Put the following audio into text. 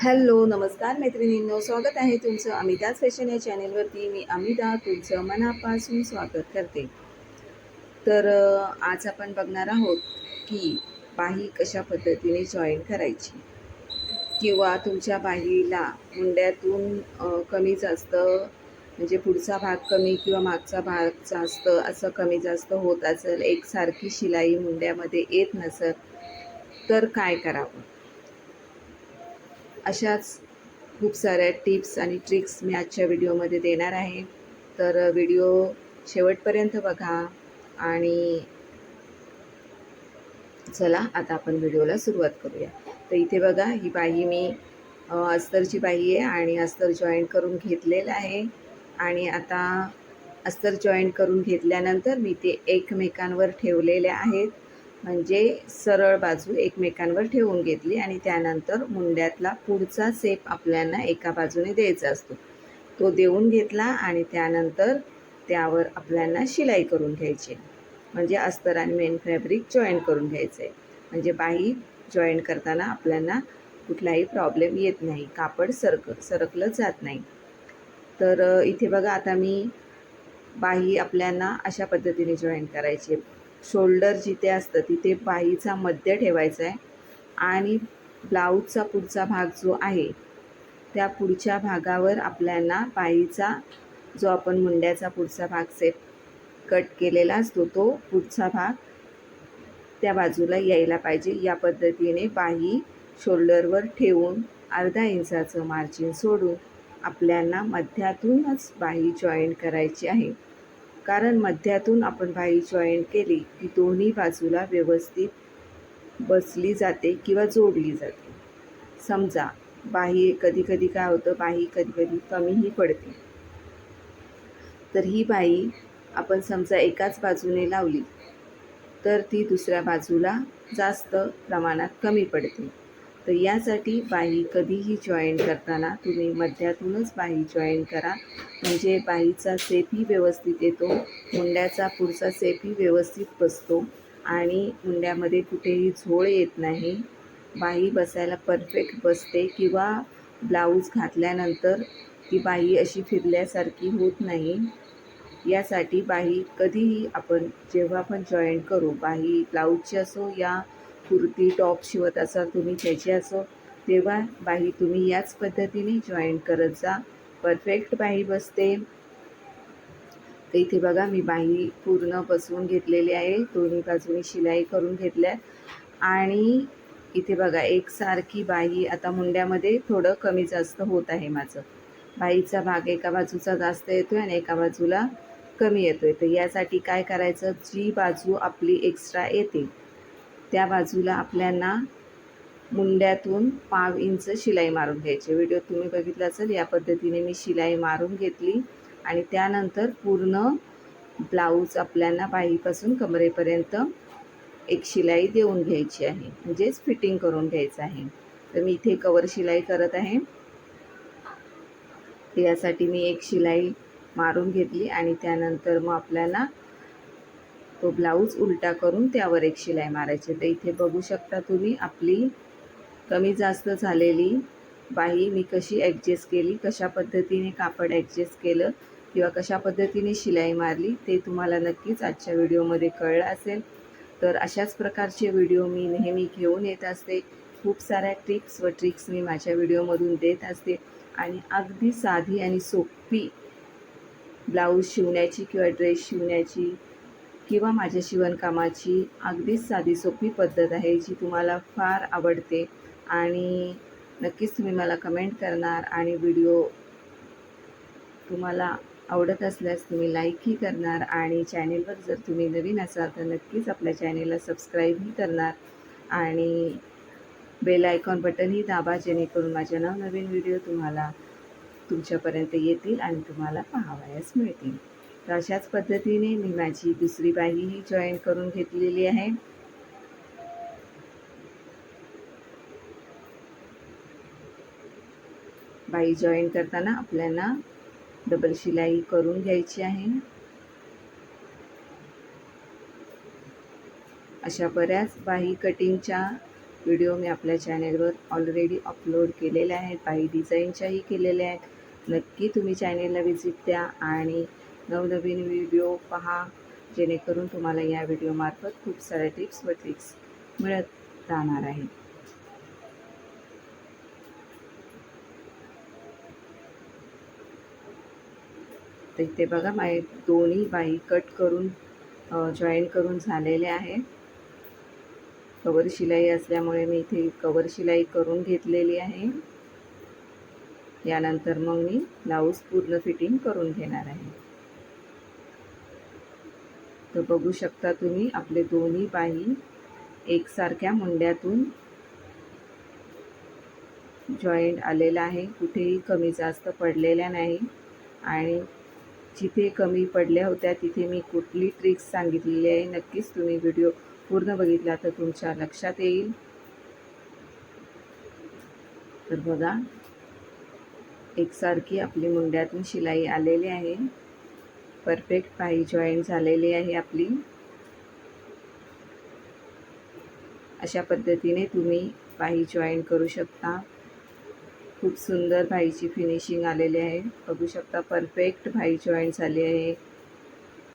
Hello नमस्कार मैत्रिणींनो स्वागत आहे तुमचं अमिताज फॅशन या चॅनेलवरती. मी अमिता तुमचं मनापासून स्वागत करते. तर आज आपण बघणार आहोत की बाही कशा पद्धतीने जॉईन करायची? किंवा तुमच्या बाहीला मुंड्यातून कमी जास्त म्हणजे पुढचा भाग कमी किंवा मागचा भाग जास्त असं कमी जास्त होत असेल एकसारखी शिलाई मुंड्यामध्ये येत नसेल तर काय करावं? अशाच खूप साऱ्या टिप्स आणि ट्रिक्स मी आजच्या व्हिडिओमध्ये देणार आहे. तर व्हिडिओ शेवटपर्यंत बघा आणि चला आता आपण व्हिडिओला सुरुवात करूया. तर इथे बघा ही बाही मी अस्तरची बाही आहे आणि अस्तर जॉईन करून घेतलेलं आहे. आणि आता अस्तर जॉईन करून घेतल्यानंतर मी ते एकमेकांवर ठेवलेले आहेत. म्हणजे सरळ बाजू एकमेकांवर ठेवून घेतली आणि त्यानंतर मुंड्यातला पुढचा सेप आपल्याला एका बाजूने द्यायचा असतो. तो देऊन घेतला आणि त्यानंतर त्यावर आपल्याला शिलाई करून घ्यायची. म्हणजे अस्तर आणि मेन फॅब्रिक जॉईन करून घ्यायचं आहे. म्हणजे बाही जॉईन करताना आपल्याला कुठलाही प्रॉब्लेम येत नाही. कापड सरक सरकलं जात नाही. तर इथे बघा आता मी बाही आपल्याला अशा पद्धतीने जॉईन करायची शोल्डर जिथे असतं तिथे बाहीचा मध्य ठेवायचा आहे आणि ब्लाऊजचा पुढचा भाग जो आहे त्या पुढच्या भागावर आपल्याला बाहीचा जो आपण मुंड्याचा पुढचा भाग सेट कट केलेला असतो तो पुढचा भाग त्या बाजूला यायला पाहिजे. या पद्धतीने बाही शोल्डरवर ठेवून अर्धा इंचाचं मार्जिन सोडून आपल्याला मध्यातूनच बाही जॉईन करायची आहे. कारण मध्यातून आपण भाई जॉईन केली की दोन्ही बाजूला व्यवस्थित बसली जाते किंवा जोडली जाते. समजा बाही कधी कधी काय होतं बाही कधी कधी कमीही पडते. तर ही बाई आपण समजा एकाच बाजूने लावली तर ती दुसऱ्या बाजूला जास्त प्रमाणात कमी पडते. तर यासाठी बाही कधीही जॉईन करताना तुम्ही मध्यातूनच बाही जॉईन करा. म्हणजे बाहीचा सेपही व्यवस्थित येतो मुंड्याचा पुढचा सेपही व्यवस्थित बसतो आणि मुंड्यामध्ये कुठेही झोळ येत नाही. बाही बसायला परफेक्ट बसते किंवा ब्लाऊज घातल्यानंतर ती बाही अशी फिरल्यासारखी होत नाही. यासाठी बाही कधीही आपण जेव्हा पण जॉईन करू बाही ब्लाऊजची असो या कुर्ती टॉप शिवत असाल तुम्ही त्याची असो. तेव्हा बाही तुम्ही याच पद्धतीने जॉईन करत जा. परफेक्ट बाही बसते. तर इथे बघा मी बाही पूर्ण बसवून घेतलेली आहे. दोन्ही बाजूनी शिलाई करून घेतल्या. आणि इथे बघा एकसारखी बाही आता मुंड्यामध्ये थोडं कमी जास्त होत आहे माझं. बाईचा भाग एका बाजूचा जास्त येतो आहे आणि एका बाजूला कमी येतो आहे तर यासाठी काय करायचं? जी बाजू आपली एक्स्ट्रा येते त्या बाजूला आपल्याला मुंड्यातून पाव इंच शिलाई मारून घ्यायची. व्हिडिओ तुम्ही बघितला असेल या पद्धतीने मी शिलाई मारून घेतली आणि त्यानंतर पूर्ण ब्लाऊज आपल्याला बाहीपासून कमरेपर्यंत एक शिलाई देऊन घ्यायची आहे. म्हणजेच फिटिंग करून घ्यायचं आहे. तर मी इथे कवर शिलाई करत आहे. यासाठी मी एक शिलाई मारून घेतली आणि त्यानंतर मग आपल्याला तो ब्लाऊज उलटा करून त्यावर एक शिलाई मारायची. तर इथे बघू शकता तुम्ही आपली कमी जास्त झालेली बाही मी कशी ॲडजस्ट केली कशा पद्धतीने कापड ॲडजस्ट केलं किंवा कशा पद्धतीने शिलाई मारली ते तुम्हाला नक्कीच आजच्या व्हिडिओमध्ये कळलं असेल. तर अशाच प्रकारचे व्हिडिओ मी नेहमी घेऊन येत असते. खूप साऱ्या टिप्स व ट्रिक्स मी माझ्या व्हिडिओमधून देत असते. आणि अगदी साधी आणि सोपी ब्लाऊज शिवण्याची किंवा ड्रेस शिवण्याची किंवा माझ्या शिवणकामाची अगदीच साधी सोपी पद्धत आहे जी तुम्हाला फार आवडते आणि नक्कीच तुम्ही मला कमेंट करणार आणि व्हिडिओ तुम्हाला आवडत असल्यास तुम्ही लाईकही करणार आणि चॅनेलवर जर तुम्ही नवीन असाल तर नक्कीच आपल्या चॅनेलला सबस्क्राईबही करणार आणि बेल आयकॉन बटनही दाबा जेणेकरून माझ्या नवनवीन व्हिडिओ तुम्हाला तुमच्यापर्यंत येतील आणि तुम्हाला पाहावयास मिळतील. तर अशाच पद्धतीने मी माझी दुसरी बाहीही जॉईन करून घेतलेली आहे. बाई जॉईन करताना आपल्याला डबल शिलाई करून घ्यायची आहे. अशा बऱ्याच बाही कटिंगच्या व्हिडिओ मी आपल्या चॅनेलवर ऑलरेडी अपलोड केलेल्या आहेत. बाई डिझाईनच्याही केलेल्या आहेत. नक्की तुम्ही चॅनेलला व्हिजिट द्या आणि नवनवीन व्हिडिओ पहा जेणेकरून तुम्हाला या व्हिडिओमार्फत खूप साऱ्या टिप्स व ट्रिक्स मिळत राहणार आहेत. तर इथे बघा माझे दोन्ही बाई कट करून जॉईन करून झालेले आहे कवर शिलाई असल्यामुळे मी इथे कवर शिलाई करून घेतलेली आहे. यानंतर मग मी ब्लाऊज पूर्ण फिटिंग करून घेणार आहे. तर बघू शकता तुम्ही आपले दोन्ही बाई एकसारख्या मुंड्यातून जॉईंट आलेला आहे. कुठेही कमी जास्त पडलेल्या नाही. आणि जिथे कमी पडल्या होत्या तिथे मी कुठली ट्रिक्स सांगितलेली आहे नक्कीच तुम्ही व्हिडिओ पूर्ण बघितला तर तुमच्या लक्षात येईल. तर बघा एकसारखी आपली मुंड्यातून शिलाई आलेली आहे. परफेक्ट पाही जॉईंट झालेली आहे आपली. अशा पद्धतीने तुम्ही पायी जॉईन करू शकता. खूप सुंदर भाईची फिनिशिंग आलेली आहे. बघू शकता परफेक्ट भाई जॉईंट झाली आहे.